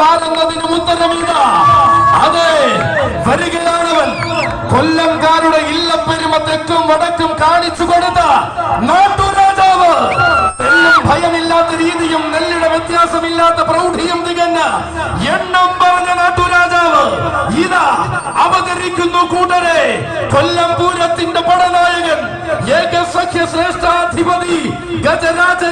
ചോദിക്കുന്നതിനും ഉത്തരമില്ല. അതെ വരികയാണവൻ. കൊല്ലംകാരുടെ ഇല്ലപ്പെരുമ തെക്കും വടക്കും കാണിച്ചു കൊടുത്ത നാട്ടുരാജാവ്. ഭയമില്ലാത്ത രീതിയും നെല്ലിട വ്യത്യാസമില്ലാത്ത പ്രൗഢിയും തികഞ്ഞ എണ്ണം പറഞ്ഞ നാട്ടുരാജാവ്. ഇതാ അവതരിക്കുന്നു കൂട്ടരെ. കൊല്ലം പൂരത്തിന്റെ പടനായകൻ ഏകസഖ്യ ശ്രേഷ്ഠാധിപതി ഗജരാജ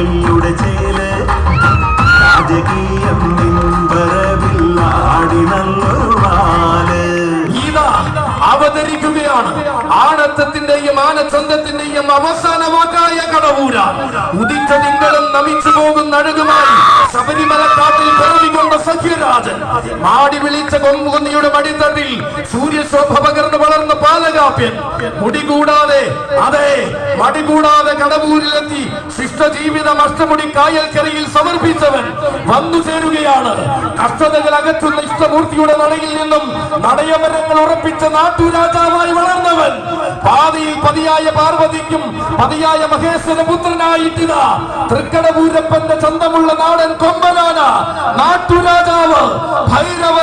കൈയുടെ ചേൽ. രാജകീയം നിൻവരവിൽ ആടി നല്ലൊരു ഇതാ അവതരിക്കുകയാണ്. ആണത്തത്തിന്റെയും ആനച്ചന്തത്തിന്റെയും അവസാന വാക്കായ കടവൂര ഉദിച്ച തിങ്കളും നമിച്ചു പോകുന്ന അഴകുമായി ശബരിമലക്കാട്ടിൽ പിറവികൊണ്ട സഖ്യരാജൻ മാടി വിളിച്ച കൊമ്പുകുന്നിയുടെ മടിത്തട്ടിൽ സൂര്യശോഭ പകർന്നു വളർന്ന പാലകാപ്യൻ മുടി കൂടാതെ അതെ മടി കൂടാതെ കടവൂരിലെത്തി ശിഷ്ടജീവിതം അഷ്ടമുടി കായൽക്കരയിൽ സമർപ്പിച്ചവൻ വന്നു ചേരുകയാണ്. കഷ്ടതകൾ അകറ്റുന്ന ഇഷ്ടമൂർത്തിയുടെ നടയിൽ നിന്നും നടയമരങ്ങൾ ഉറപ്പിച്ച നാട്ടുരാജാവായി വളർന്നവൻ. പാതിയിൽ പതിയായ പാർവതിക്കും പതിയായ മഹേശ്വര പുത്രനായിട്ടിതാ തൃക്കടപൂരപ്പന്റെ ചന്തമുള്ള നാടൻ കൊമ്പനാന നാട്ടുരാജാവ്. ഭൈരവ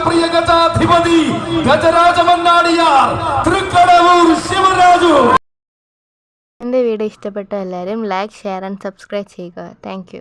രൗദ്രപ്രിയ ഗജാധിപതി ഗജരാജമന്നാടിയാർ തൃക്കടവൂർ ശിവരാജു. എന്റെ വീഡിയോ ഇഷ്ടപ്പെട്ട എല്ലാവരും ലൈക്ക് ഷെയർ ആൻഡ് സബ്സ്ക്രൈബ് ചെയ്യുക. താങ്ക്